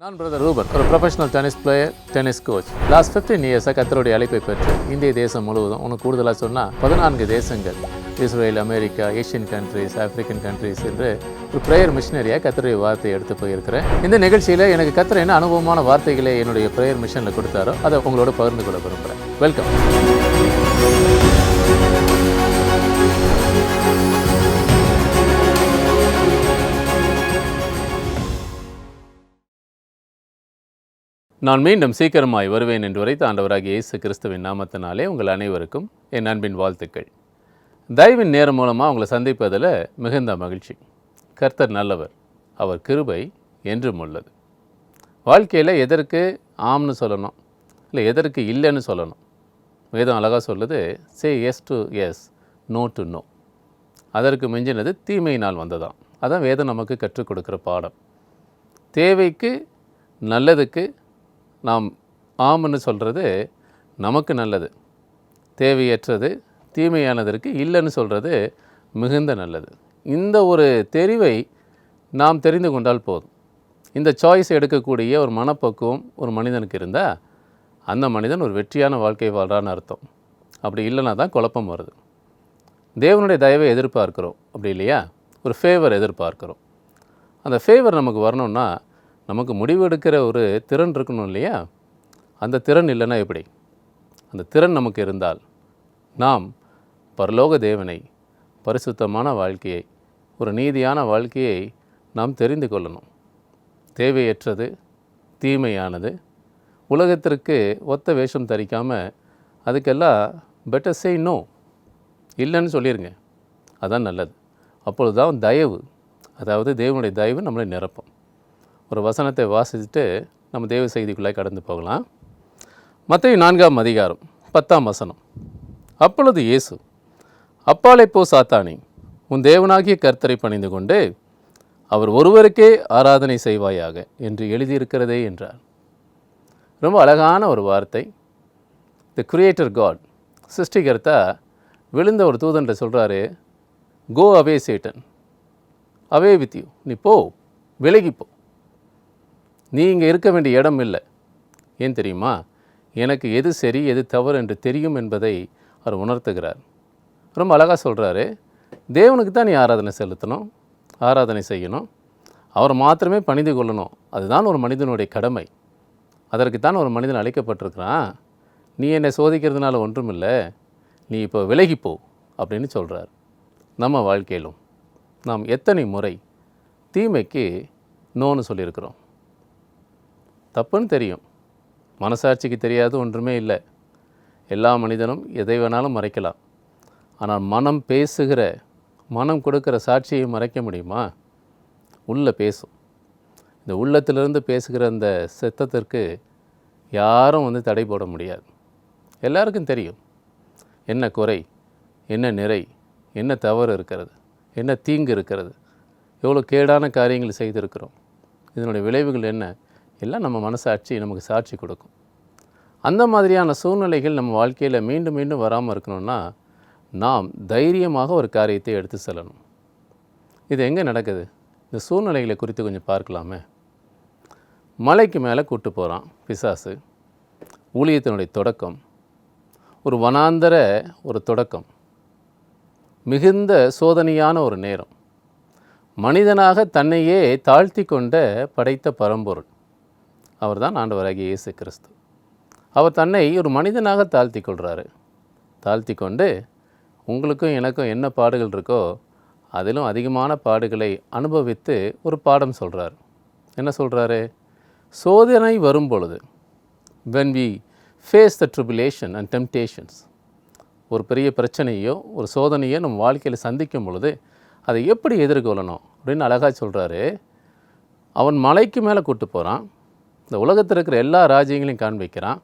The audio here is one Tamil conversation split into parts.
நான் பிரதர் ரூபன் ஒரு professional tennis player tennis coach last fifteen இயர்ஸாக கத்தருடைய அழைப்பை பெற்று இந்திய தேசம் முழுவதும் உனக்கு கூடுதலாக சொன்னால் பதினான்கு தேசங்கள் Israel America Asian countries African countries என்று ஒரு ப்ரேயர் மிஷினரியாக கத்தருடைய வார்த்தையை எடுத்து போயிருக்கிறேன். இந்த நிகழ்ச்சியில் எனக்கு கத்தர் என்ன அனுபவமான வார்த்தைகளை என்னுடைய ப்ரேயர் மிஷனில் கொடுத்தாரோ அதை உங்களோட பகிர்ந்து கொள்ள விரும்புகிறேன் வெல்கம் நான் மீண்டும் சீக்கிரமாய் வருவேன் என்று வரை தாண்டவராகிய இயேசு கிறிஸ்துவின் நாமத்தினாலே உங்கள் அனைவருக்கும் என் அன்பின் வாழ்த்துக்கள். தயவின் நேரம் மூலமாக உங்களை சந்திப்பதில் மிகுந்த மகிழ்ச்சி. கர்த்தர் நல்லவர் அவர் கிருபை என்றும் உள்ளது. வாழ்க்கையில் எதற்கு ஆம்னு சொல்லணும் இல்லை எதற்கு இல்லைன்னு சொல்லணும்? வேதம் அழகாக சொல்லுது say yes to yes no to no அதற்கு மிஞ்சினது தீமையினால் வந்ததாம் அதான் வேதம் நமக்கு கற்றுக் கொடுக்குற பாடம். தேவைக்கு நல்லதுக்கு நாம் ஆம்னு சொல்கிறது நமக்கு நல்லது. தேவையற்றது தீமையானதற்கு இல்லைன்னு சொல்கிறது மிகுந்த நல்லது. இந்த ஒரு தெரிவை நாம் தெரிந்து கொண்டால் போதும். இந்த சாய்ஸ் எடுக்கக்கூடிய ஒரு மனப்பக்குவம் ஒரு மனிதனுக்கு இருந்தால் அந்த மனிதன் ஒரு வெற்றியான வாழ்க்கை வாழ்கிறான்னு அர்த்தம். அப்படி இல்லைன்னா தான் குழப்பம் வருது. தேவனுடைய தயவை எதிர்பார்க்குறோம். அப்படி இல்லையா? ஒரு ஃபேவர் எதிர்பார்க்குறோம். அந்த ஃபேவர் நமக்கு வரணும்னா நமக்கு முடிவு எடுக்கிற ஒரு திறன் இருக்கணும் இல்லையா? அந்த திறன் இல்லைன்னா எப்படி? அந்த திறன் நமக்கு இருந்தால் நாம் பரலோக தேவனை பரிசுத்தமான வாழ்க்கையை ஒரு நீதியான வாழ்க்கையை நாம் தெரிந்து கொள்ளணும். தேவையற்றது தீமையானது உலகத்திற்கு ஒத்த வேஷம் தரிக்காமல் அதுக்கெல்லாம் பெட்டர் செய் நோ இல்லைன்னு சொல்லிடுங்க அதான் நல்லது. அப்பொழுது தான் தயவு அதாவது தேவனுடைய தயவு நம்மளை நிரப்பும். ஒரு வசனத்தை வாசிச்சுட்டு நம்ம தேவ செய்திக்குள்ளே கடந்து போகலாம். மற்ற நான்காம் அதிகாரம் பத்தாம் வசனம். அப்பொழுது இயேசு அப்பாலை போ சாத்தானி உன் தேவனாகிய கர்த்தரை பணிந்து கொண்டு அவர் ஒருவருக்கே ஆராதனை செய்வாயாக என்று எழுதியிருக்கிறதே என்றார். ரொம்ப அழகான ஒரு வார்த்தை. த கிரியேட்டர் காட் சிருஷ்டிகர்த்தா விழுந்த ஒரு தூதன்ட்ட சொல்கிறாரு go away Satan away with you நீ போ விலகி போ நீ இங்கே இருக்க வேண்டிய இடம் இல்லை. ஏன் தெரியுமா? எனக்கு எது சரி எது தவறு என்று தெரியும் என்பதை அவர் உணர்த்துகிறார். ரொம்ப அழகாக சொல்கிறாரு தேவனுக்கு தான் நீ ஆராதனை செலுத்தணும் ஆராதனை செய்யணும். அவர் மாத்திரமே பணிந்து கொள்ளணும். அதுதான் ஒரு மனிதனுடைய கடமை. அதற்கு தான் ஒரு மனிதன் அழைக்கப்பட்டிருக்கிறான். நீ என்னை சோதிக்கிறதுனால ஒன்றும் இல்லை நீ இப்போ விலகிப்போ அப்படின்னு சொல்கிறார் நம்ம வாழ்க்கையிலும் நாம் எத்தனை முறை தீமைக்கு நோன்னு சொல்லியிருக்கிறோம். தப்புன்னு தெரியும். மனசாட்சிக்கு தெரியாது ஒன்றுமே இல்லை. எல்லா மனிதனும் எதை வேணாலும் மறைக்கலாம். ஆனால் மனம் பேசுகிற மனம் கொடுக்குற சாட்சியை மறைக்க முடியுமா? உள்ளே பேசும். இந்த உள்ளத்திலிருந்து பேசுகிற அந்த சித்தத்திற்கு யாரும் வந்து தடை போட முடியாது. எல்லாருக்கும் தெரியும். என்ன குறை என்ன நிறை என்ன தவறு இருக்கிறது என்ன தீங்கு இருக்கிறது. எவ்வளோ கேடான காரியங்கள் செய்திருக்கிறோம். இதனுடைய விளைவுகள் என்ன? எல்லாம் நம்ம மனசாட்சி நமக்கு சாட்சி கொடுக்கும். அந்த மாதிரியான சூழ்நிலைகள் நம்ம வாழ்க்கையில் மீண்டும் மீண்டும் வராமல் இருக்கணும்னா நாம் தைரியமாக ஒரு காரியத்தை எடுத்து செல்லணும். இது எங்கே நடக்குது? இந்த சூழ்நிலைகளை குறித்து கொஞ்சம் பார்க்கலாமே. மலைக்கு மேலே கூட்டு போகிறான் பிசாசு. ஊழியத்தினுடைய தொடக்கம். ஒரு வனாந்தர ஒரு தொடக்கம். மிகுந்த சோதனையான ஒரு நேரம். மனிதனாக தன்னையே தாழ்த்தி கொண்ட படைத்த பரம்பொருள். அவர்தான் ஆண்டவராகிய இயேசு கிறிஸ்து. அவர் தன்னை ஒரு மனிதனாக தாழ்த்தி கொள்கிறாரு தாழ்த்தி கொண்டு உங்களுக்கும் எனக்கும் என்ன பாடுகள் இருக்கோ அதிலும் அதிகமான பாடுகளை அனுபவித்து ஒரு பாடம் சொல்கிறார் என்ன சொல்கிறாரு சோதனை வரும் பொழுது when we face the tribulation and temptations ஒரு பெரிய பிரச்சனையோ ஒரு சோதனையோ நம்ம வாழ்க்கையில் சந்திக்கும் பொழுது அதை எப்படி எதிர்கொள்ளணும் அப்படின்னு அழகாக சொல்கிறாரு அவன் மலைக்கு மேலே கூட்டு போகிறான் இந்த உலகத்தில் இருக்கிற எல்லா ராஜ்யங்களையும் காண்பிக்கிறான்.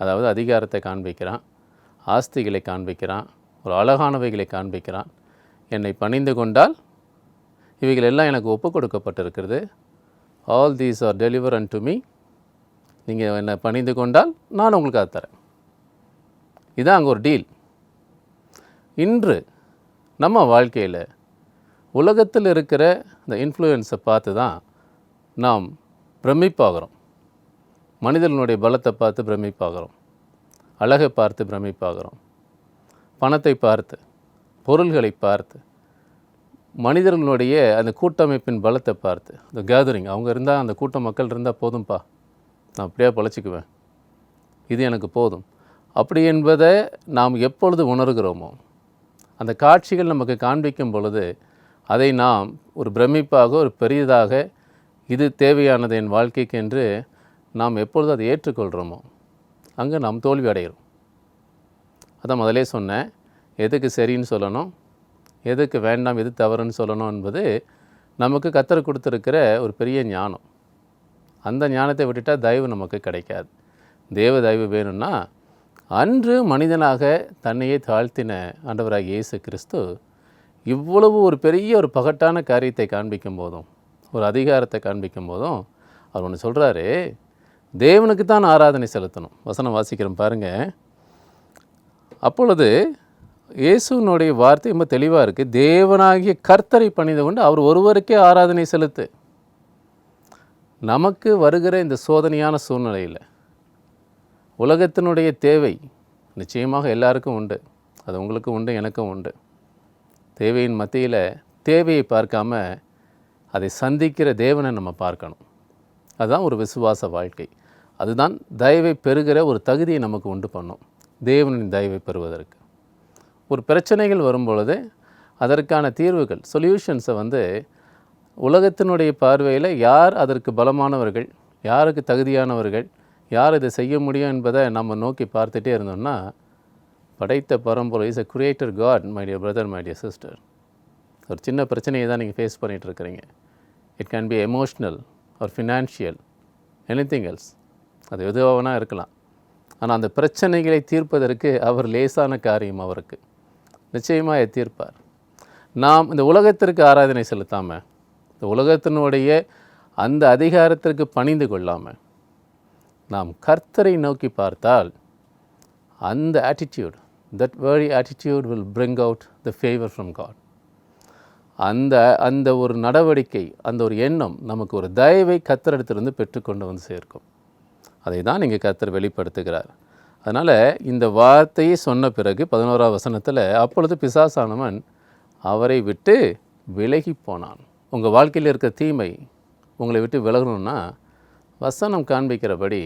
அதாவது அதிகாரத்தை காண்பிக்கிறான். ஆஸ்திகளை காண்பிக்கிறான். ஒரு அழகானவைகளை காண்பிக்கிறான். என்னை பணிந்து கொண்டால் இவைகள் எல்லாம் எனக்கு ஒப்பு கொடுக்கப்பட்டிருக்கிறது all these are deliver and to me நீங்கள் என்னை பணிந்து கொண்டால் நான் உங்களுக்கு அதை தரேன். இதான் அங்கே ஒரு டீல் இன்று நம்ம வாழ்க்கையில் உலகத்தில் இருக்கிற இந்த இன்ஃப்ளூயன்ஸை பார்த்து தான் நாம் பிரமிப்பாகிறோம். மனிதர்களுடைய பலத்தை பார்த்து பிரமிப்பாகிறோம். அழகை பார்த்து பிரமிப்பாகிறோம். பணத்தை பார்த்து பொருள்களை பார்த்து மனிதர்களுடைய அந்த கூட்டமைப்பின் பலத்தை பார்த்து அந்த கேதரிங் அவங்க இருந்தால் அந்த கூட்ட மக்கள் இருந்தால் போதும்ப்பா நான் அப்படியே பழச்சிக்குவேன். இது எனக்கு போதும். அப்படி என்பதை நாம் எப்பொழுது உணர்கிறோமோ அந்த காட்சிகள் நமக்கு காண்பிக்கும் பொழுது அதை நாம் ஒரு பிரமிப்பாக ஒரு பெரியதாக இது தேவையானது என் வாழ்க்கைக்கு என்று நாம் எப்பொழுது அதை ஏற்றுக்கொள்கிறோமோ அங்கே நாம் தோல்வி அடைகிறோம். அதான் முதலே சொன்னேன் எதுக்கு சரின்னு சொல்லணும் எதுக்கு வேண்டாம் எது தவறுன்னு சொல்லணும் என்பது நமக்கு கத்தர் கொடுத்துருக்கிற ஒரு பெரிய ஞானம். அந்த ஞானத்தை விட்டுட்டால் தயவு நமக்கு கிடைக்காது. தேவ தயவு வேணும்னா அன்று மனிதனாக தன்னையே தாழ்த்தின ஆண்டவராக இயேசு கிறிஸ்து இவ்வளவு ஒரு பெரிய ஒரு பகட்டான காரியத்தை காண்பிக்கும் போதும் ஒரு அதிகாரத்தை காண்பிக்கும் போதும் அவர் ஒன்று சொல்கிறாரு தேவனுக்கு தான் ஆராதனை செலுத்தணும். வசனம் வாசிக்கிறோம் பாருங்கள் அப்பொழுது இயேசுனுடைய வார்த்தை ரொம்ப தெளிவாக இருக்குது தேவனாகிய கர்த்தரை பணிந்து கொண்டு அவர் ஒருவருக்கே ஆராதனை செலுத்து. நமக்கு வருகிற இந்த சோதனையான சூழ்நிலையில் உலகத்தினுடைய தேவை நிச்சயமாக எல்லாருக்கும் உண்டு. அது உங்களுக்கும் உண்டு எனக்கும் உண்டு. தேவையின் மத்தியில் தேவையை பார்க்காம அதை சந்திக்கிற தேவனை நம்ம பார்க்கணும். அதுதான் ஒரு விசுவாச வாழ்க்கை. அதுதான் தயவை பெறுகிற ஒரு தகுதியை நமக்கு உண்டு பண்ணும். தேவனின் தயவை பெறுவதற்கு. ஒரு பிரச்சனைகள் வரும்பொழுது அதற்கான தீர்வுகள் சொல்யூஷன்ஸை வந்து உலகத்தினுடைய பார்வையில் யார் அதற்கு பலமானவர்கள் யாருக்கு தகுதியானவர்கள் யார் இதை செய்ய முடியும் என்பதை நம்ம நோக்கி பார்த்துட்டே இருந்தோம்னா படைத்த பரம்பொருள் is a creator God my dear brother my dear sister ஒரு சின்ன பிரச்சனையை தான் நீங்கள் ஃபேஸ் பண்ணிகிட்டு இருக்கிறீங்க. It can be emotional or financial anything else அது எதுவாகனா இருக்கலாம். ஆனால் அந்த பிரச்சனைகளை தீர்ப்பதற்கு அவர் லேசான காரியம் அவருக்கு. நிச்சயமாக தீர்ப்பார். நாம் இந்த உலகத்திற்கு ஆராதனை செலுத்தாமல் இந்த உலகத்தினுடைய அந்த அதிகாரத்திற்கு பணிந்து கொள்ளாமல் நாம் கர்த்தரை நோக்கி பார்த்தால் அந்த attitude that very attitude will bring out the favour from God அந்த அந்த ஒரு நடவடிக்கை அந்த ஒரு எண்ணம் நமக்கு ஒரு தயவை கத்தரிடத்திலிருந்து பெற்றுக்கொண்டு வந்து சேர்க்கும். அதை தான் இங்கே கத்தர் வெளிப்படுத்துகிறார். அதனால் இந்த வார்த்தையை சொன்ன பிறகு பதினோராம் வசனத்தில் அப்பொழுது பிசாசானவன் அவரை விட்டு விலகி போனான். உங்கள் வாழ்க்கையில் இருக்க தீமை உங்களை விட்டு விலகணும்னா வசனம் காண்பிக்கிறபடி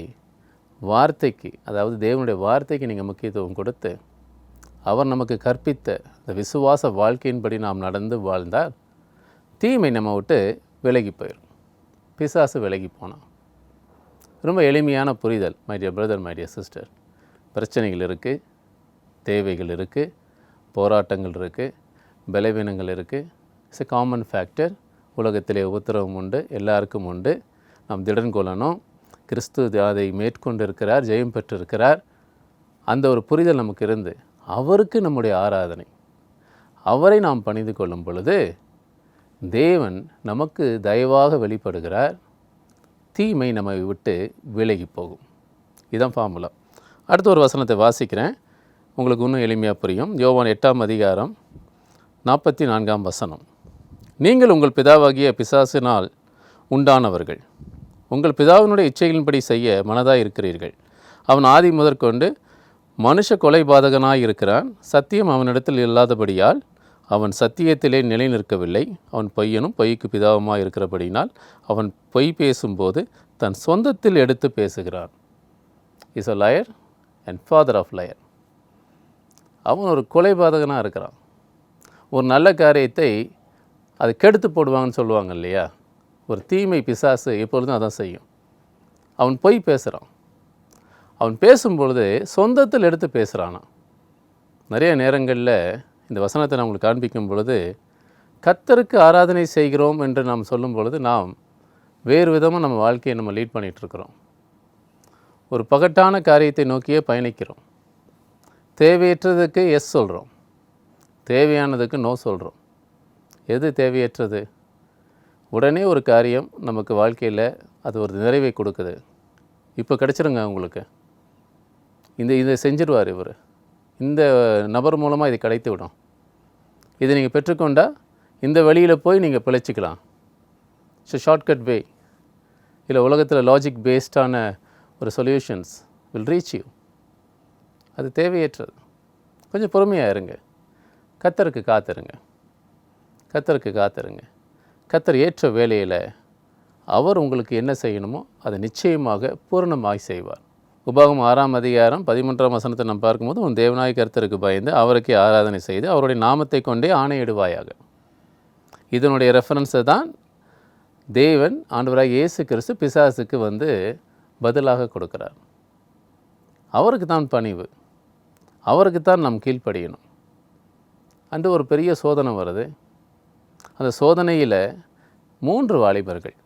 வார்த்தைக்கு அதாவது தேவனுடைய வார்த்தைக்கு நீங்கள் முக்கியத்துவம் கொடுத்து அவர் நமக்கு கற்பித்த இந்த விசுவாச வாழ்க்கையின்படி நாம் நடந்து வாழ்ந்தால் தீமை நம்ம விட்டு விலகி போயிடும் பிசாசு விலகி போனான். ரொம்ப எளிமையான புரிதல் my dear brother my dear sister பிரச்சனைகள் இருக்குது தேவைகள் இருக்குது போராட்டங்கள் இருக்குது பலவீனங்கள் இருக்குது இட்ஸ் எ காமன் ஃபேக்டர் உலகத்திலே உபத்திரவம் உண்டு எல்லாருக்கும் உண்டு. நாம் திடன் கொள்ளணும். கிறிஸ்து அதை மேற்கொண்டு இருக்கிறார் ஜெயம் பெற்றிருக்கிறார். அந்த ஒரு புரிதல் நமக்கு இருந்து அவருக்கு நம்முடைய ஆராதனை. அவரை நாம் பணிந்து கொள்ளும் பொழுது தேவன் நமக்கு தயவாக வெளிப்படுகிறார். தீமை நம்மை விட்டு விலகி போகும். இதுதான் ஃபார்முலா அடுத்த ஒரு வசனத்தை வாசிக்கிறேன். உங்களுக்கு இன்னும் எளிமையாக புரியும். யோவான் எட்டாம் அதிகாரம் நாற்பத்தி நான்காம் வசனம். நீங்கள் உங்கள் பிதாவாகிய பிசாசினால் உண்டானவர்கள். உங்கள் பிதாவினுடைய இச்சைகளின்படி செய்ய மனதாக இருக்கிறீர்கள். அவன் ஆதி முதற்கொண்டு மனுஷ கொலைபாதகனாய் இருக்கிறான். சத்தியம் அவனிடத்தில் இல்லாதபடியால் அவன் சத்தியத்திலே நிலை நிற்கவில்லை அவன் பையனும் பொய்க்கு பிதாவுமாக இருக்கிறபடினால் அவன் பொய் பேசும்போது தன் சொந்தத்தில் எடுத்து பேசுகிறான். Is a liar and father of liar அவன் ஒரு கொலைபாதகனாக இருக்கிறான். ஒரு நல்ல காரியத்தை அது கெடுத்து போடுவாங்கன்னு சொல்லுவாங்க இல்லையா? ஒரு தீமை பிசாசு எப்பொழுதும் அதான் செய்யும். அவன் பொய் பேசுகிறான் அவன் பேசும்பொழுது சொந்தத்தில் எடுத்து பேசுகிறானான் நிறைய நேரங்களில் இந்த வசனத்தை நான் உங்களுக்கு காண்பிக்கும் பொழுது கத்தருக்கு ஆராதனை செய்கிறோம் என்று நாம் சொல்லும் பொழுது நாம் வேறு விதமாக நம்ம வாழ்க்கையை நம்ம லீட் பண்ணிகிட்ருக்குறோம் ஒரு பகட்டான காரியத்தை நோக்கியே பயணிக்கிறோம். தேவையற்றதுக்கு எஸ் சொல்கிறோம் தேவையானதுக்கு நோ சொல்கிறோம் எது தேவையற்றது? உடனே ஒரு காரியம் நமக்கு வாழ்க்கையில் அது ஒரு நிறைவை கொடுக்குது. இப்போ கிடச்சிருங்க உங்களுக்கு. இந்த இதை செஞ்சிருவார் இவர். இந்த நபர் மூலமாக இது கிடைத்து விடும். இதை நீங்கள் பெற்றுக்கொண்டால் இந்த வழியில் போய் நீங்கள் பிழைச்சிக்கலாம். ஸோ ஷார்ட்கட் வே இல்லை உலகத்தில் லாஜிக் பேஸ்டான ஒரு சொல்யூஷன்ஸ் வில் ரீச் யூ அது தேவையற்றது. கொஞ்சம் பொறுமையாக இருங்க. கத்தருக்கு காத்திருங்க. கத்தருக்கு காத்திருங்க. கத்தர் ஏற்ற வேலையில் அவர் உங்களுக்கு என்ன செய்யணுமோ அதை நிச்சயமாக பூரணமாய் செய்வார். உபாகம் ஆறாம் அதிகாரம் பதிமூன்றாம் வசனத்தை நம்ம பார்க்கும்போது உன் தேவனாய் கருத்தருக்கு பயந்து அவருக்கே ஆராதனை செய்து அவருடைய நாமத்தை கொண்டே ஆணையிடுவாயாக. இதனுடைய ரெஃபரன்ஸை தான் தேவன் ஆண்டவராக இயேசு கிறிஸ்து பிசாசுக்கு வந்து பதிலாக கொடுக்கிறார். அவருக்கு தான் பணிவு. அவருக்கு தான் நாம் கீழ்ப்படியணும். அன்று ஒரு பெரிய சோதனை வருது. அந்த சோதனையில் மூன்று வாலிபர்கள்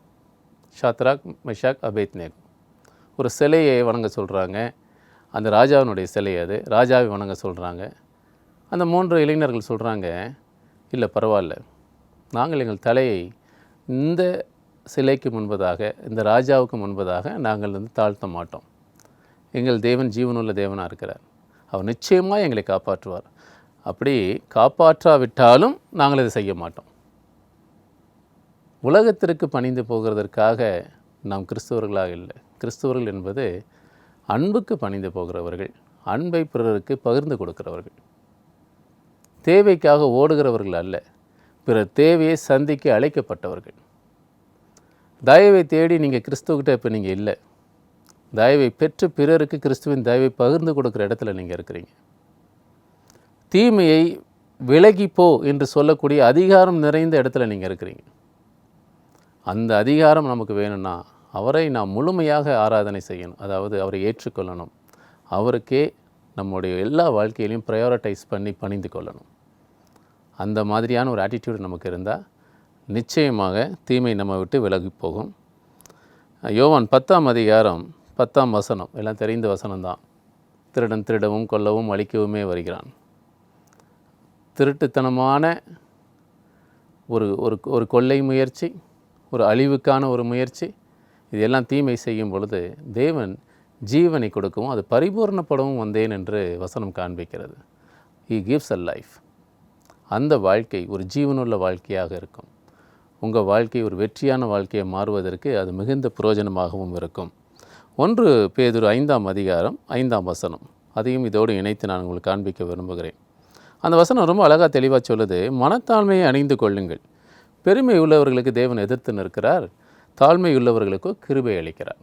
ஷாத்ராக் மிஷாக் அபேத்னேக் ஒரு சிலையை வணங்க சொல்கிறாங்க அந்த ராஜாவினுடைய சிலை அது. ராஜாவை வணங்க சொல்கிறாங்க அந்த மூன்று இளைஞர்கள் சொல்கிறாங்க இல்லை பரவாயில்ல. நாங்கள் எங்கள் தலையை இந்த சிலைக்கு முன்பதாக இந்த ராஜாவுக்கு முன்பதாக நாங்கள் வந்து தாழ்த்த மாட்டோம். எங்கள் தேவன் ஜீவனுள்ள தேவனாக இருக்கிறார். அவர் நிச்சயமாக எங்களை காப்பாற்றுவார். அப்படி காப்பாற்றாவிட்டாலும் நாங்கள் இதை செய்ய மாட்டோம். உலகத்திற்கு பணிந்து போகிறதற்காக நாம் கிறிஸ்தவர்களாக இல்லை. கிறிஸ்தவர்கள் என்பது அன்புக்கு பணிந்து போகிறவர்கள் அன்பை பிறருக்கு பகிர்ந்து கொடுக்கிறவர்கள். தேவைக்காக ஓடுகிறவர்கள் அல்ல பிறர் தேவையை சந்திக்க அழைக்கப்பட்டவர்கள். தயவை தேடி நீங்கள் கிறிஸ்துவக்கிட்ட இப்போ நீங்கள் இல்லை. தயவை பெற்று பிறருக்கு கிறிஸ்துவின் தயவை பகிர்ந்து கொடுக்குற இடத்துல நீங்கள் இருக்கிறீங்க. தீமையை விலகிப்போ என்று சொல்லக்கூடிய அதிகாரம் நிறைந்த இடத்துல நீங்கள் இருக்கிறீங்க. அந்த அதிகாரம் நமக்கு வேணும்னா அவரை நாம் முழுமையாக ஆராதனை செய்யணும். அதாவது அவரை ஏற்றுக்கொள்ளணும். அவருக்கே நம்முடைய எல்லா வாழ்க்கையிலையும் ப்ரையாரிட்டைஸ் பண்ணி பணிந்து கொள்ளணும். அந்த மாதிரியான ஒரு ஆட்டிடியூட் நமக்கு இருந்தால் நிச்சயமாக தீமை நம்ம விட்டு விலகி போகும். யோவான் பத்தாம் அதிகாரம் பத்தாம் வசனம் எல்லாம் தெரிந்த வசனம் தான் திருடன் திருடவும் கொல்லவும் அழிக்கவுமே வருகிறான். திருட்டுத்தனமான ஒரு ஒரு ஒரு கொள்ளை முயற்சி ஒரு அழிவுக்கான ஒரு முயற்சி இதெல்லாம் தீமை செய்யும் பொழுது தேவன் ஜீவனை கொடுக்கவும் அது பரிபூர்ணப்படவும் வந்தேன் என்று வசனம் காண்பிக்கிறது. ஹி கிவ்ஸ் அ லைஃப் அந்த வாழ்க்கை ஒரு ஜீவனுள்ள வாழ்க்கையாக இருக்கும். உங்கள் வாழ்க்கை ஒரு வெற்றியான வாழ்க்கையை மாறுவதற்கு அது மிகுந்த பிரயோஜனமாகவும் இருக்கும். ஒன்று பேதொரு ஐந்தாம் அதிகாரம் ஐந்தாம் வசனம். அதையும் இதோடு இணைத்து நான் உங்களுக்கு காண்பிக்க விரும்புகிறேன். அந்த வசனம் ரொம்ப அழகாக தெளிவாக சொல்லுது மனத்தாழ்மையை அணிந்து கொள்ளுங்கள். பெருமை உள்ளவர்களுக்கு தேவன் எதிர்த்து நிற்கிறார். தாழ்மை உள்ளவர்களுக்கு கிருபை அளிக்கிறார்.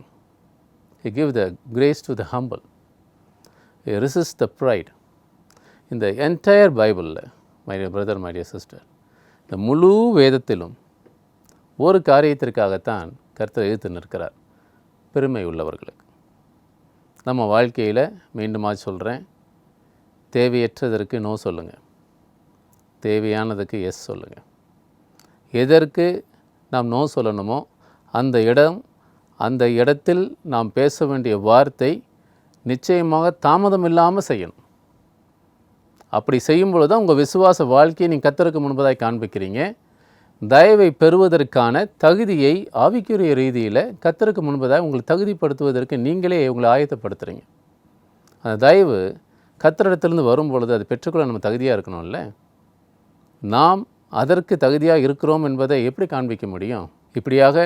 He give the grace to the humble resist the pride இந்த என்டையர் பைபிளில் my brother my dear sister இந்த முழு வேதத்திலும் ஒரு காரியத்திற்காகத்தான் கருத்தை எதிர்த்து நிற்கிறார். பெருமை உள்ளவர்களுக்கு. நம்ம வாழ்க்கையில் மீண்டுமா சொல்கிறேன் தேவையற்றதற்கு நோ சொல்லுங்கள் தேவையானதுக்கு எஸ் சொல்லுங்கள் எதற்கு நாம் நோ சொல்லணுமோ அந்த இடம் அந்த இடத்தில் நாம் பேச வேண்டிய வார்த்தை நிச்சயமாக தாமதம் இல்லாமல் செய்யணும். அப்படி செய்யும் பொழுது தான் உங்கள் விசுவாச வாழ்க்கையை நீங்கள் கத்தருக்கு முன்பதாய் காண்பிக்கிறீங்க. தயவை பெறுவதற்கான தகுதியை ஆவிக்குரிய ரீதியில் கத்தருக்கு முன்பதாக உங்களை தகுதிப்படுத்துவதற்கு நீங்களே உங்களை ஆயத்தப்படுத்துகிறீங்க அந்த தயவு கத்தரிடத்திலிருந்து வரும் பொழுது அது பெற்றுக்கொள்ள நம்ம தகுதியாக இருக்கணும்ல? நாம் அதற்கு தகுதியாக இருக்கிறோம் என்பதை எப்படி காண்பிக்க முடியும்? இப்படியாக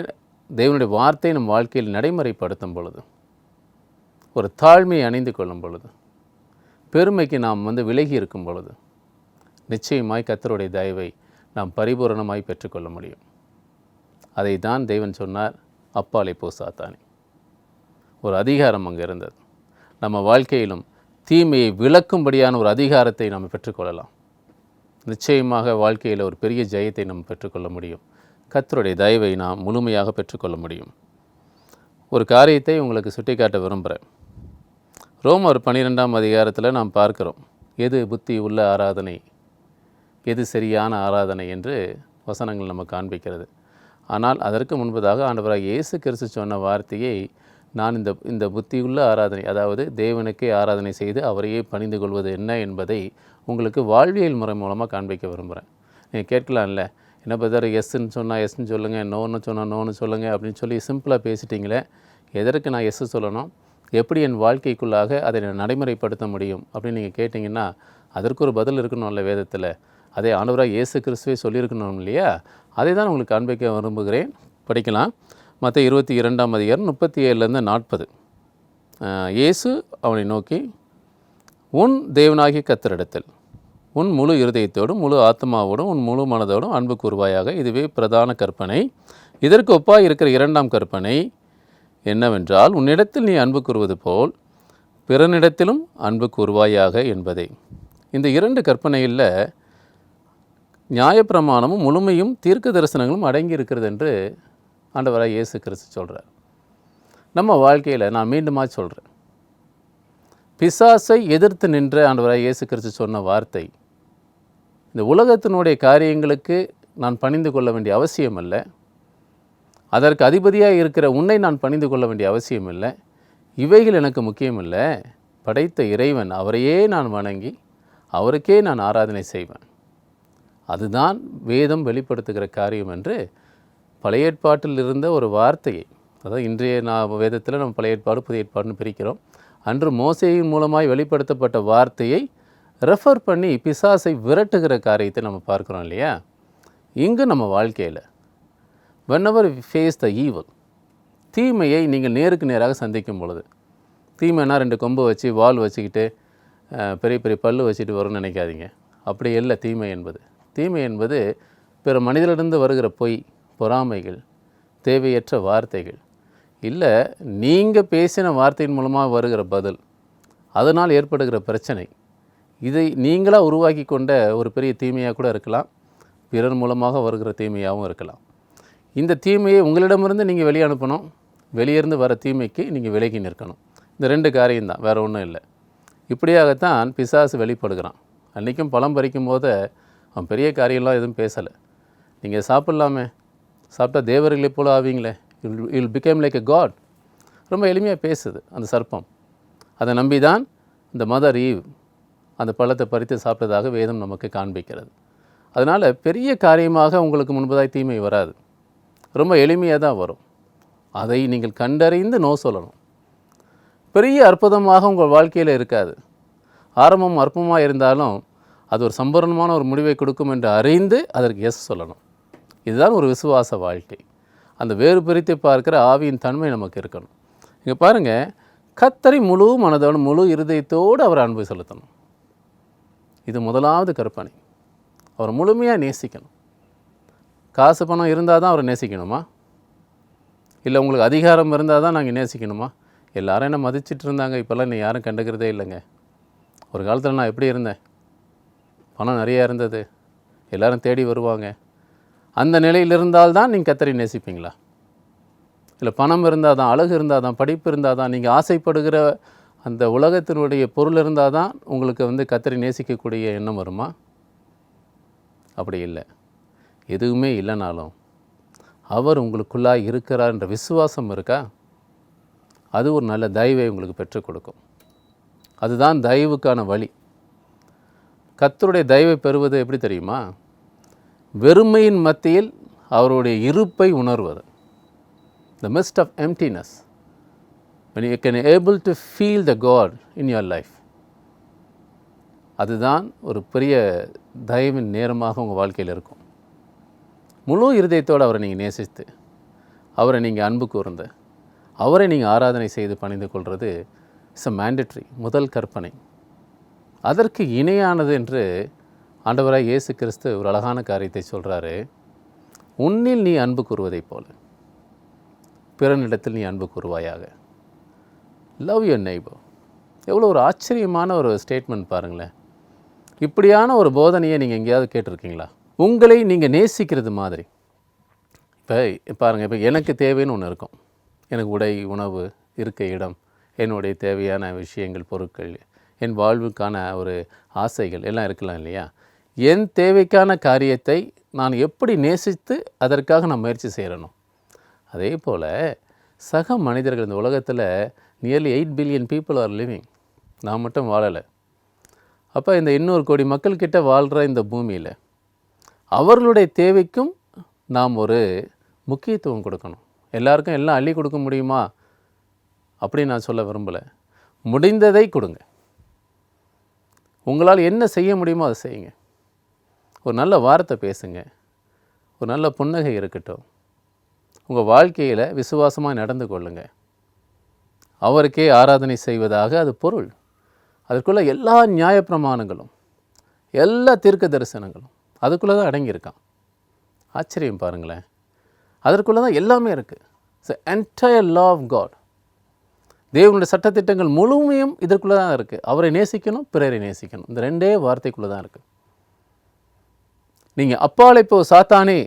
தேவனுடைய வார்த்தை நம் வாழ்க்கையில் நடைமுறைப்படுத்தும் பொழுது ஒரு தாழ்மையை அணிந்து கொள்ளும் பொழுது பெருமைக்கு நாம் வந்து விலகி இருக்கும் பொழுது நிச்சயமாய் கத்தருடைய தயவை நாம் பரிபூரணமாய் பெற்றுக்கொள்ள முடியும். அதை தான் தெய்வன் சொன்னார் அப்பாலை போ சாத்தானே. ஒரு அதிகாரம் அங்கே இருந்தது. நம்ம வாழ்க்கையிலும் தீமையை விளக்கும்படியான ஒரு அதிகாரத்தை நாம் பெற்றுக்கொள்ளலாம். நிச்சயமாக வாழ்க்கையில் ஒரு பெரிய ஜெயத்தை நாம் பெற்றுக்கொள்ள முடியும். கத்தருடைய தயவை நாம் முழுமையாக பெற்றுக்கொள்ள முடியும். ஒரு காரியத்தை உங்களுக்கு சுட்டிக்காட்ட விரும்புகிறேன். ரோமர் பன்னிரெண்டாம் அதிகாரத்தில் நாம் பார்க்கிறோம் எது புத்தி உள்ள ஆராதனை எது சரியான ஆராதனை என்று வசனங்கள் நம்ம காண்பிக்கிறது. ஆனால் அதற்கு முன்பதாக ஆண்டவராக இயேசு கிறிஸ்து சொன்ன வார்த்தையை நான் இந்த இந்த புத்தியுள்ள ஆராதனை அதாவது தேவனுக்கே ஆராதனை செய்து அவரையே பணிந்து கொள்வது என்ன என்பதை உங்களுக்கு வாழ்வியல் முறை மூலமாக காண்பிக்க விரும்புகிறேன். நீங்கள் கேட்கலாம்ல? என்ன பார்த்தாரு எஸ்ன்னு சொன்னால் எஸ்ன்னு சொல்லுங்கள் நோன்னு சொன்னால் நோன்னு சொல்லுங்கள் அப்படின்னு சொல்லி சிம்பிளாக பேசிட்டீங்களே எதற்கு நான் எஸ் சொல்லணும்? எப்படி என் வாழ்க்கைக்குள்ளாக அதை நடைமுறைப்படுத்த முடியும்? அப்படின்னு நீங்கள் கேட்டிங்கன்னா அதற்கு ஒரு பதில் இருக்கணும்ல வேதத்தில். அதே ஆண்டவராக இயேசு கிறிஸ்துவே சொல்லியிருக்கணும் இல்லையா? அதை தான் உங்களுக்கு காண்பிக்க விரும்புகிறேன். படிக்கலாம். மற்ற இருபத்தி இரண்டாம் அதிகாரம் முப்பத்தி ஏழுலேருந்து நாற்பது. இயேசு அவனை நோக்கி உன் தேவனாகிய கத்தரிடத்தில் உன் முழு இருதயத்தோடும் முழு ஆத்மாவோடும் உன் முழு மனதோடும் அன்பு கூறுவாயாக. இதுவே பிரதான கற்பனை. இதற்கு ஒப்பாக இருக்கிற இரண்டாம் கற்பனை என்னவென்றால் உன்னிடத்தில் நீ அன்பு கூறுவது போல் பிறனிடத்திலும் அன்பு கூறுவாயாக என்பதே. இந்த இரண்டு கற்பனையில் நியாயப்பிரமாணமும் முழுமையும் தீர்க்க தரிசனங்களும் அடங்கி இருக்கிறது என்று ஆண்டவராக இயேசு கிறிஸ்து சொல்கிறார் நம்ம வாழ்க்கையில் நான் மீண்டுமாக சொல்கிறேன் பிசாசை எதிர்த்து நின்ற ஆண்டவராக இயேசு கிறிஸ்து சொன்ன வார்த்தை இந்த உலகத்தினுடைய காரியங்களுக்கு நான் பணிந்து கொள்ள வேண்டிய அவசியம் இல்லை அதற்கு அதிபதியாக இருக்கிற உன்னை நான் பணிந்து கொள்ள வேண்டிய அவசியம் இல்லை இவைகள் எனக்கு முக்கியமில்லை. படைத்த இறைவன் அவரையே நான் வணங்கி அவருக்கே நான் ஆராதனை செய்வேன். அதுதான் வேதம் வெளிப்படுத்துகிற காரியம் என்று பழைய ஏற்பாட்டில் இருந்த ஒரு வார்த்தையை அதாவது இன்றைய நான் வேதத்தில் நம்ம பழைய ஏற்பாடு புதிய ஏற்பாடுன்னு பிரிக்கிறோம். அன்று மோசையின் மூலமாய் வெளிப்படுத்தப்பட்ட வார்த்தையை ரெஃபர் பண்ணி பிசாசை விரட்டுகிற காரியத்தை நம்ம பார்க்குறோம் இல்லையா? இங்கே நம்ம வாழ்க்கையில் whenever face the evil தீமையை நீங்கள் நேருக்கு நேராக சந்திக்கும் பொழுது தீமைனா ரெண்டு கொம்பு வச்சு வால் வச்சுக்கிட்டு பெரிய பெரிய பல்லு வச்சுட்டு வரும்னு நினைக்காதீங்க. அப்படி இல்லை தீமை என்பது. தீமை என்பது பிற மனிதரிடந்து வருகிற பொய் பொறாமைகள் தேவையற்ற வார்த்தைகள். இல்லை நீங்கள் பேசின வார்த்தையின் மூலமாக வருகிற பதில் அதனால் ஏற்படுகிற பிரச்சனை இதை நீங்களாக உருவாக்கி கொண்ட ஒரு பெரிய தீமையாக கூட இருக்கலாம். பிறர் மூலமாக வருகிற தீமையாகவும் இருக்கலாம். இந்த தீமையை உங்களிடமிருந்து நீங்கள் வெளியே அனுப்பணும். வெளியேருந்து வர தீமைக்கு நீங்கள் விலகி நிற்கணும். இந்த ரெண்டு காரியம்தான் வேறு ஒன்றும் இல்லை. இப்படியாகத்தான் பிசாசு வெளிப்படுகிறான். அன்றைக்கும் பழம் பறிக்கும் போது அவன் பெரிய காரியம்லாம் எதுவும் பேசலை. நீங்கள் சாப்பிட்லாமே? சாப்பிட்டா தேவர்களை போல ஆவீங்களே? Will become like a god ரொம்ப எளிமையாக பேசுது அந்த சர்ப்பம். அதை நம்பி தான் இந்த மதர் ஈவ் அந்த பழத்தை பறித்து சாப்பிட்டதாக வேதம் நமக்கு காண்பிக்கிறது. அதனால் பெரிய காரியமாக உங்களுக்கு முன்பதாய் தீமை வராது. ரொம்ப எளிமையாக தான் வரும். அதை நீங்கள் கண்டறிந்து நோ சொல்லணும். பெரிய அற்புதமாக உங்கள் வாழ்க்கையில் இருக்காது. ஆரம்பம் அற்பமாக இருந்தாலும் அது ஒரு சம்பூர்ணமான ஒரு முடிவை கொடுக்கும் என்று அறிந்து அதற்கு எஸ் சொல்லணும். இதுதான் ஒரு விசுவாச வாழ்க்கை. அந்த வேறு பிரித்து பார்க்கிற ஆவியின் தன்மை நமக்கு இருக்கணும். இங்கே பாருங்கள் கத்தரை முழு மனதோடு முழு இருதயத்தோடு அவர் அன்பு செலுத்தணும். இது முதலாவது கற்பனை. அவரை முழுமையாக நேசிக்கணும். காசு பணம் இருந்தால் தான் அவரை நேசிக்கணுமா? இல்லை உங்களுக்கு அதிகாரம் இருந்தால் தான் நாங்கள் நேசிக்கணுமா? எல்லாரும் என்ன மதிச்சிட்டு இருந்தாங்க இப்போல்லாம் நீ யாரும் கண்டுக்கிறதே இல்லைங்க. ஒரு காலத்தில் நான் எப்படி இருந்தேன்? பணம் நிறையா இருந்தது. எல்லாரும் தேடி வருவாங்க. அந்த நிலையில் இருந்தால்தான் நீங்கள் கத்தரி நேசிப்பீங்களா? இல்லை பணம் இருந்தால் தான் அழகு இருந்தால் தான் படிப்பு இருந்தால் தான் நீங்கள் ஆசைப்படுகிற அந்த உலகத்தினுடைய பொருள் இருந்தால் தான் உங்களுக்கு வந்து கத்தரி நேசிக்கக்கூடிய எண்ணம் வருமா? அப்படி இல்லை. எதுவுமே இல்லைனாலும் அவர் உங்களுக்குள்ளாக இருக்கிறார் என்ற விசுவாசம் இருக்கா? அது ஒரு நல்ல தயவை உங்களுக்கு பெற்றுக் கொடுக்கும். அதுதான் தயவுக்கான வழி. கத்தருடைய தயவை பெறுவது எப்படி தெரியுமா? வெறுமையின் மத்தியில் அவருடைய இருப்பை உணர்வது. The midst of emptiness when you can able to feel the god in your life அதுதான் ஒரு பெரிய தயவின் நேரமாக உங்கள் வாழ்க்கையில் இருக்கும். முழு இருதயத்தோடு அவரை நீங்கள் நேசித்து அவரை நீங்கள் அன்பு கூர்ந்து அவரை நீங்கள் ஆராதனை செய்து பணிந்து கொள்வது இட்ஸ் அ மேண்டட்ரி முதல் கற்பனை. அதற்கு இணையானது என்று ஆண்டவராக இயேசு கிறிஸ்து ஒரு அழகான காரியத்தை சொல்கிறாரு உன்னில் நீ அன்பு கூறுவதைப் போல பிறனிடத்தில் நீ அன்பு கூறுவாயாக. லவ் யுவர் நெய்பர் எவ்வளோ ஒரு ஆச்சரியமான ஒரு ஸ்டேட்மெண்ட் பாருங்களேன். இப்படியான ஒரு போதனையை நீங்கள் எங்கேயாவது கேட்டிருக்கீங்களா? உங்களை நீங்கள் நேசிக்கிறது மாதிரி. இப்போ பாருங்கள் இப்போ எனக்கு தேவைன்னு ஒன்று இருக்கும். எனக்கு உடை உணவு இருக்க இடம் என்னுடைய தேவையான விஷயங்கள் பொருட்கள் என் வாழ்வுக்கான ஒரு ஆசைகள் எல்லாம் இருக்கலாம் இல்லையா? என் தேவைக்கான காரியத்தை நான் எப்படி நேசித்து அதற்காக நான் முயற்சி செய்கிறனும் அதே போல் சக மனிதர்கள் இந்த உலகத்தில் nearly eight billion people are living நான் மட்டும் வாழலை. அப்போ இந்த இன்னொரு கோடி மக்கள்கிட்ட வாழ்கிற இந்த பூமியில் அவர்களுடைய தேவைக்கும் நாம் ஒரு முக்கியத்துவம் கொடுக்கணும். எல்லாருக்கும் எல்லாம் அள்ளி கொடுக்க முடியுமா? அப்படின்னு நான் சொல்ல விரும்பலை. முடிந்ததை கொடுங்க. உங்களால் என்ன செய்ய முடியுமோ அதை செய்யுங்க. ஒரு நல்ல வார்த்தை பேசுங்க. ஒரு நல்ல புன்னகை இருக்கட்டும். உங்கள் வாழ்க்கையில் விசுவாசமாக நடந்து கொள்ளுங்கள் அவருக்கே ஆராதனை செய்வதாக அது பொருள். அதற்குள்ளே எல்லா நியாயப்பிரமாணங்களும் எல்லா தீர்க்க தரிசனங்களும் அதுக்குள்ளே தான் அடங்கியிருக்கான். ஆச்சரியம் பாருங்களேன். அதற்குள்ளே தான் எல்லாமே இருக்குது it's entire law of God தேவனுடைய சட்டத்திட்டங்கள் முழுமையும் இதற்குள்ளே தான் இருக்குது அவரை நேசிக்கணும் பிறரை நேசிக்கணும். இந்த ரெண்டே வார்த்தைக்குள்ளே தான் இருக்குது நீங்கள் அப்பால் இப்போ சாத்தானே!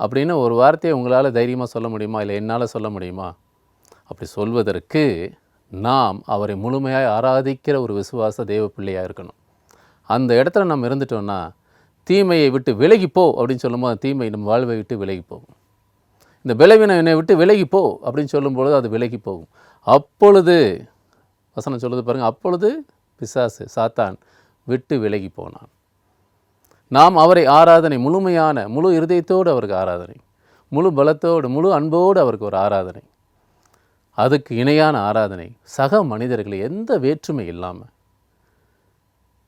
அப்படின்னு ஒரு வார்த்தையை உங்களால் தைரியமாக சொல்ல முடியுமா? இல்லை என்னால் சொல்ல முடியுமா? அப்படி சொல்வதற்கு நாம் அவரை முழுமையாக ஆராதிக்கிற ஒரு விசுவாச தெய்வ பிள்ளையாக இருக்கணும். அந்த இடத்துல நம்ம இருந்துட்டோம்னா தீமையை விட்டு விலகிப்போ அப்படின்னு சொல்லும்போது தீமை நம்ம வாழ்வை விட்டு விலகி போகும். இந்த பலவீனம் என்னை விட்டு விலகிப்போ அப்படின்னு சொல்லும்பொழுது அது விலகி போகும். அப்பொழுது வசனம் சொல்லுது பாருங்கள் அப்பொழுது பிசாசு சாத்தான் விட்டு விலகி போனான். நாம் அவரை ஆராதனை முழுமையான முழு இருதயத்தோடு அவருக்கு ஆராதனை முழு பலத்தோடு முழு அன்போடு அவருக்கு ஒரு ஆராதனை. அதுக்கு இணையான ஆராதனை. சக மனிதர்களை எந்த வேற்றுமை இல்லாமல்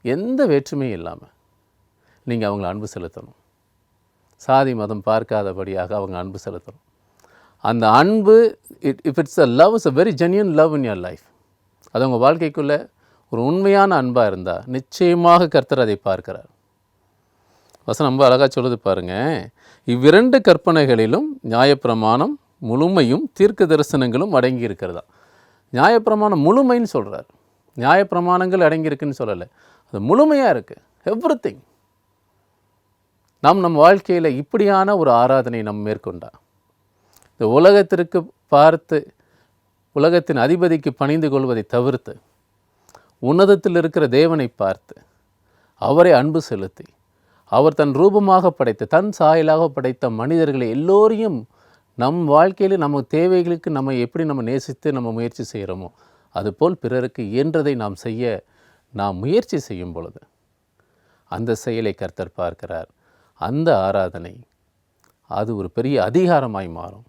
எந்த வேற்றுமையும் இல்லாமல் நீங்கள் அவங்கள அன்பு செலுத்தணும். சாதி மதம் பார்க்காதபடியாக அவங்க அன்பு செலுத்தணும். அந்த அன்பு it if it's a love is a very genuine love in your life அது உங்கள் வாழ்க்கைக்குள்ளே ஒரு உண்மையான அன்பாக இருந்தால் நிச்சயமாக கர்த்தர் அதை பார்க்கிறார். வசனம் ரொம்ப அழகாக சொல்லுது பாருங்கள் இவ்விரண்டு கற்பனைகளிலும் நியாயப்பிரமாணம் முழுமையும் தீர்க்க தரிசனங்களும் அடங்கி இருக்கிறதா நியாயப்பிரமாணம் முழுமைன்னு சொல்கிறார் நியாயப்பிரமாணங்கள் அடங்கியிருக்குன்னு சொல்லலை. அது முழுமையாக இருக்குது எவ்ரி திங் நாம் நம் வாழ்க்கையில் இப்படியான ஒரு ஆராதனை நம் மேற்கொண்டா? இந்த உலகத்திற்கு பார்த்து உலகத்தின் அதிபதிக்கு பணிந்து கொள்வதை தவிர்த்து உன்னதத்தில் இருக்கிற தேவனை பார்த்து அவரை அன்பு செலுத்தி அவர் தன் ரூபமாக படைத்த தன் சாயலாக படைத்த மனிதர்களை எல்லோரையும் நம் வாழ்க்கையில் நம்ம தேவைகளுக்கு நம்ம எப்படி நம்ம நேசித்து நம்ம முயற்சி செய்கிறோமோ அதுபோல் பிறருக்கு இயன்றதை நாம் செய்ய நாம் முயற்சி செய்யும் பொழுது அந்த செயலை கர்த்தர் பார்க்கிறார். அந்த ஆராதனை அது ஒரு பெரிய அதிகாரமாய் மாறும்.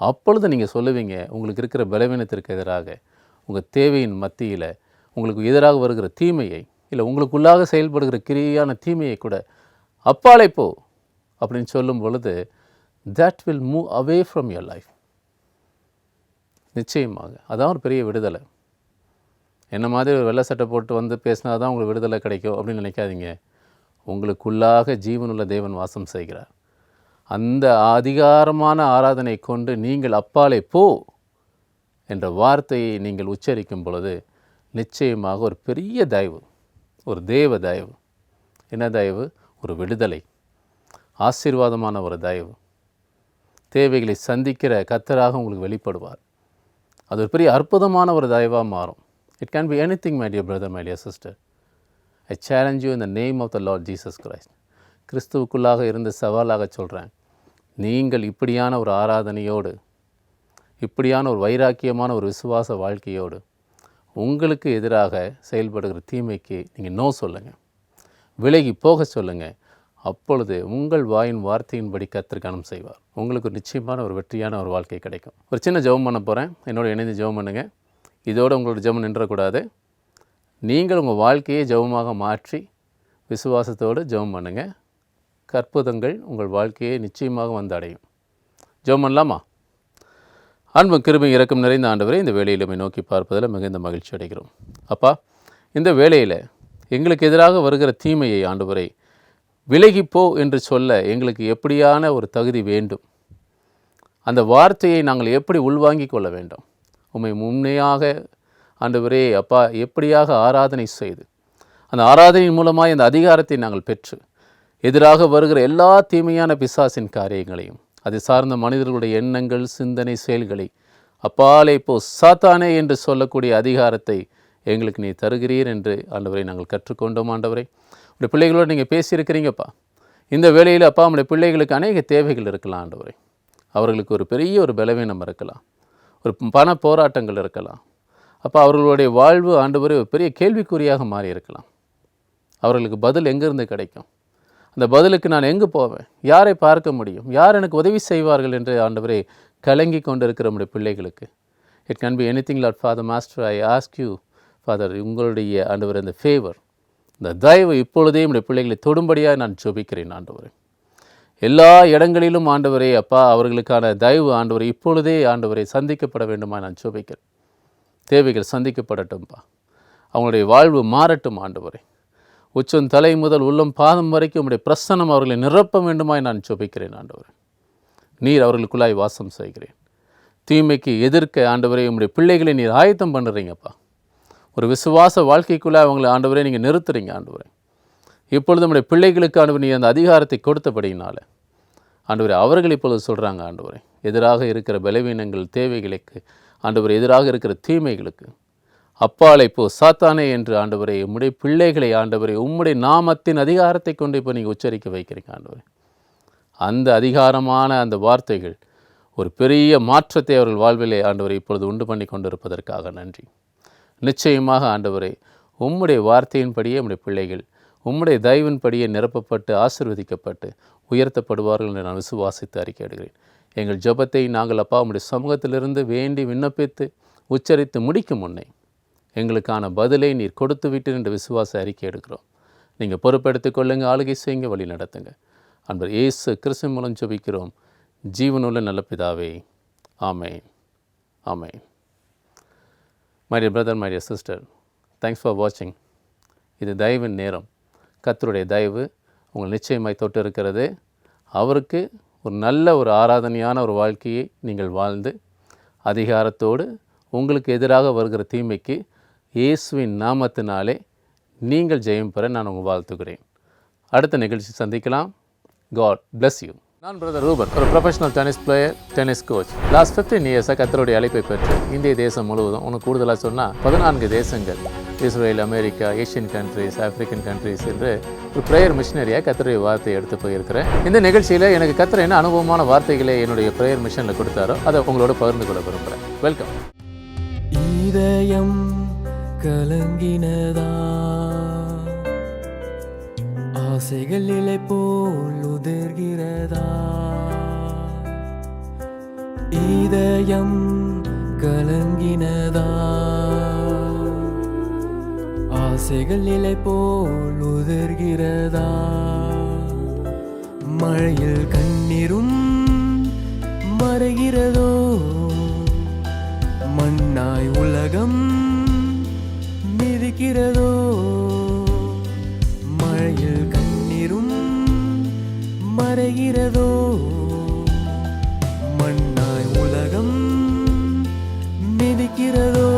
அப்பொழுது நீங்கள் சொல்லுவீங்க உங்களுக்கு இருக்கிற பலவீனத்திற்கு எதிராக உங்கள் தேவையின் மத்தியில் உங்களுக்கு எதிராக வருகிற தீமையை இல்லை உங்களுக்குள்ளாக செயல்படுகிற கிரியான தீமையை கூட அப்பாலே போ அப்படின்னு சொல்லும் பொழுது that will move away from your life நிச்சயமாக. அதான் ஒரு பெரிய விடுதலை. என்ன மாதிரி ஒரு வெள்ளை சட்டை போட்டு வந்து பேசினா தான் உங்களுக்கு விடுதலை கிடைக்கும் அப்படின்னு நினைக்காதீங்க. உங்களுக்குள்ளாக ஜீவனுள்ள தேவன் வாசம் செய்கிறார். அந்த அதிகாரமான ஆராதனை கொண்டு நீங்கள் அப்பாலே போ என்ற வார்த்தையை நீங்கள் உச்சரிக்கும் பொழுது நிச்சயமாக ஒரு பெரிய தயவு ஒரு தேவ தயவு. என்ன தயவு? ஒரு விடுதலை. ஆசீர்வாதமான ஒரு தயவு. தேவைகளை சந்திக்கிற கத்தராக உங்களுக்கு வெளிப்படுவார். அது ஒரு பெரிய அற்புதமான ஒரு தயவாக மாறும். It can be anything my dear brother my dear sister I challenge you இந்த the name of the Lord Jesus Christ கிறிஸ்துவுக்குள்ளாக இருந்த சவாலாக சொல்கிறேன் நீங்கள் இப்படியான ஒரு ஆராதனையோடு இப்படியான ஒரு வைராக்கியமான ஒரு விசுவாச வாழ்க்கையோடு உங்களுக்கு எதிராக செயல்படுகிற தீமைக்கு நீங்கள் நோ சொல்லுங்கள் விலகி போக சொல்லுங்கள் அப்பொழுது உங்கள் வாயின் வார்த்தையின்படி கத்திற்கானம் செய்வார். உங்களுக்கு ஒரு நிச்சயமான ஒரு வெற்றியான ஒரு வாழ்க்கை கிடைக்கும். ஒரு சின்ன ஜெபம் பண்ண போகிறேன் என்னோட இணைந்து ஜெபம் பண்ணுங்கள் இதோடு உங்களோட ஜெபம் நின்றக்கூடாது. நீங்கள் உங்கள் வாழ்க்கையை ஜெபமாக மாற்றி விசுவாசத்தோடு ஜெபம் பண்ணுங்கள் கற்புதங்கள் உங்கள் வாழ்க்கையை நிச்சயமாக வந்து அடையும் ஜெபம் பண்ணலாமா? அன்பு கிருமி இறக்கம் நிறைந்த ஆண்டவரை இந்த வேலையிலுமே நோக்கி பார்ப்பதில் மிகுந்த மகிழ்ச்சி அடைகிறோம். அப்பா இந்த வேலையில் எங்களுக்கு எதிராக வருகிற தீமையை ஆண்டவரை விலகிப்போ என்று சொல்ல எங்களுக்கு எப்படியான ஒரு தகுதி வேண்டும்? அந்த வார்த்தையை நாங்கள் எப்படி உள்வாங்கிக் கொள்ள வேண்டும்? உம்மை உண்மையாக ஆண்டவரே அப்பா எப்படியாக ஆராதனை செய்து அந்த ஆராதனையின் மூலமாக இந்த அதிகாரத்தை நாங்கள் பெற்று எதிராக வருகிற எல்லா தீமையான பிசாசின் காரியங்களையும் அதை சார்ந்த மனிதர்களுடைய எண்ணங்கள் சிந்தனை செயல்களை அப்பாலே இப்போ சாத்தானே என்று சொல்லக்கூடிய அதிகாரத்தை எங்களுக்கு நீ தருகிறீர் என்று ஆண்டவரை நாங்கள் கற்றுக்கொண்டோம் ஆண்டவரை. இப்படி பிள்ளைகளோடு நீங்கள் பேசியிருக்கிறீங்கப்பா. இந்த வேலையில் அப்பா நம்முடைய பிள்ளைகளுக்கு அநேக தேவைகள் இருக்கலாம் ஆண்டவரை. அவர்களுக்கு ஒரு பெரிய ஒரு பலவீனம் இருக்கலாம். ஒரு பண போராட்டங்கள் இருக்கலாம். அப்போ அவர்களுடைய வாழ்வு ஆண்டவரை ஒரு பெரிய கேள்விக்குறியாக மாறி இருக்கலாம். அவர்களுக்கு பதில் எங்கேருந்து கிடைக்கும்? அந்த பதிலுக்கு நான் எங்கே போவேன்? யாரை பார்க்க முடியும்? யார் எனக்கு உதவி செய்வார்கள் என்று ஆண்டவரை கலங்கி கொண்டிருக்கிற நம்முடைய பிள்ளைகளுக்கு. It can be anything lord father master I ask you father உங்களுடைய ஆண்டவர் அந்த ஃபேவர் இந்த தயவு இப்பொழுதே நம்முடைய பிள்ளைகளை தொடும்படியாக நான் ஜெபிக்கிறேன் ஆண்டவரே. எல்லா இடங்களிலும் ஆண்டவரே அப்பா அவர்களுக்கான தயவு ஆண்டவரை இப்பொழுதே ஆண்டவரை சந்திக்கப்பட வேண்டுமா நான் சுபிக்கிறேன் தேவைகள் சந்திக்கப்படட்டும்ப்பா அவங்களுடைய வாழ்வு மாறட்டும் ஆண்டவரே. உச்சம் தலை முதல் உள்ளம் பாதம் வரைக்கும் உடைய பிரசன்னம் அவர்களை நிரப்ப வேண்டுமாய் நான் சொபிக்கிறேன் ஆண்டவரே. நீர் அவர்களுக்குள்ளாய் வாசம் செய்கிறேன். தீமைக்கு எதிர்க்க ஆண்டவரே உங்களுடைய பிள்ளைகளை நீர் ஆயத்தம் பண்ணுறீங்கப்பா. ஒரு விசுவாச வாழ்க்கைக்குள்ளே அவங்களை ஆண்டவரே நீங்கள் நிறுத்துறீங்க ஆண்டவரே. இப்பொழுது நம்முடைய பிள்ளைகளுக்கு ஆண்டவர் நீ அந்த அதிகாரத்தை கொடுத்தபடியினால ஆண்டவரே அவர்கள் இப்பொழுது சொல்கிறாங்க ஆண்டவரே எதிராக இருக்கிற பலவீனங்கள் தேவைகளுக்கு ஆண்டவர் எதிராக இருக்கிற தீமைகளுக்கு அப்பாலை போ சாத்தானே என்று ஆண்டவரை உம்முடைய பிள்ளைகளை ஆண்டவரை உம்முடைய நாமத்தின் அதிகாரத்தை கொண்டு இப்போ நீங்கள் உச்சரிக்க வைக்கிறீங்க ஆண்டவரே. அந்த அதிகாரமான அந்த வார்த்தைகள் ஒரு பெரிய மாற்றத்தை அவர்கள் வாழ்விலே ஆண்டவரை இப்பொழுது உண்டு பண்ணி கொண்டிருப்பதற்காக நன்றி. நிச்சயமாக ஆண்டவரே உம்முடைய வார்த்தையின்படியே நம்முடைய பிள்ளைகள் உம்முடைய தயவின்படியே நிரப்பப்பட்டு ஆசிர்வதிக்கப்பட்டு உயர்த்தப்படுவார்கள் என்று நான் விசுவாசித்து அறிக்கையிடுகிறேன். எங்கள் ஜெபத்தை நாங்கள் அப்பா உம்முடைய சமூகத்திலிருந்து வேண்டி விண்ணப்பித்து உச்சரித்து முடிக்கும் முன்னே எங்களுக்கான பதிலை நீர் கொடுத்து விட்டு என்று விசுவாச அறிக்கை எடுக்கிறோம் நீங்கள் பொறுப்பெடுத்துக் கொள்ளுங்க ஆளுகை செய்யுங்க வழி நடத்துங்க. அன்பர் இயேசு கிறிஸ்து மூலம் ஜபிக்கிறோம். ஜீவனுள்ள நல்ல பிதாவே ஆமென் ஆமென். My dear brother my dear sister thanks for வாட்சிங் இது தயவின் நேரம். கத்தருடைய தயவு உங்கள் நிச்சயமாய் தொட்டு இருக்கிறது அவருக்கு ஒரு நல்ல ஒரு ஆராதனையான ஒரு வாழ்க்கையை நீங்கள் வாழ்ந்து அதிகாரத்தோடு உங்களுக்கு எதிராக வருகிற தீமைக்கு இயேசுவின் நாமத்தினாலே நீங்கள் ஜெயம் பெற நான் உங்கள் வாழ்த்துக்கிறேன் அடுத்த நிகழ்ச்சி சந்திக்கலாம். காட் பிளஸ் யூ நான் பிரதர் ரூபன் ஒரு professional tennis player tennis coach last fifteen இயர்ஸாக கத்தருடைய அழைப்பை பெற்று இந்திய தேசம் முழுவதும் உனக்கு கூடுதலாக சொன்னால் பதினான்கு தேசங்கள் Israel America Asian countries African countries என்று ஒரு ப்ரேயர் மிஷினரியாக கத்தருடைய வார்த்தையை எடுத்து போயிருக்கிறேன். இந்த நிகழ்ச்சியில் எனக்கு கத்தர் என்ன அனுபவமான வார்த்தைகளை என்னுடைய ப்ரேயர் மிஷனில் கொடுத்தாரோ அதை உங்களோட பகிர்ந்து கொள்ள விரும்புகிறேன் வெல்கம் இதயம் கலங்கினதா? ஆசைகள் இலை போல் உதிர்கிறதா? இதயம் கலங்கினதா? ஆசைகள் இலை போல் உதிர்கிறதா? மழையில் கண்ணீரும் மறைகிறதோ? மண்ணாய் உலகம் மிதிக்கிறதோ? மழையில் கண்ணீரும் மறைகிறதோ? மண்ணாய் உலகம் மிதிக்கிறதோ?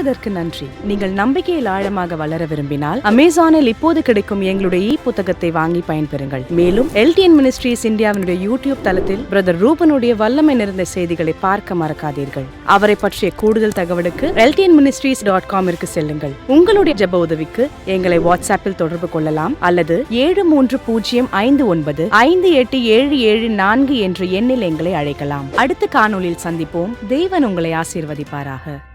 பார்த்ததற்கு நன்றி. நீங்கள் நம்பிக்கையில் ஆழமாக வளர விரும்பினால் அமேசானில் இப்போது கிடைக்கும் எங்களுடைய இ புத்தகத்தை வாங்கி பயன்பெறுங்கள். மேலும் எல்டிஎன் மினிஸ்ட்ரீஸ் இந்தியாவினுடைய யூடியூப் தளத்தில் பிரதர் ரூபனுடைய வல்லமை நிறைந்த செய்திகளை பார்க்க மறக்காதீர்கள். அவரை பற்றிய கூடுதல் தகவலுக்கு எல்டிஎன் மினிஸ்ட்ரீஸ் டாட் காமிற்கு செல்லுங்கள். உங்களுடைய ஜெப உதவிக்கு எங்களை வாட்ஸ்அப்பில் தொடர்பு கொள்ளலாம் அல்லது ஏழு மூன்று பூஜ்ஜியம் ஐந்து ஒன்பது ஐந்து எட்டு ஏழு ஏழு நான்கு என்ற எண்ணில் எங்களை அழைக்கலாம். அடுத்த காணொளியில் சந்திப்போம். தேவன் உங்களை ஆசீர்வதிப்பாராக.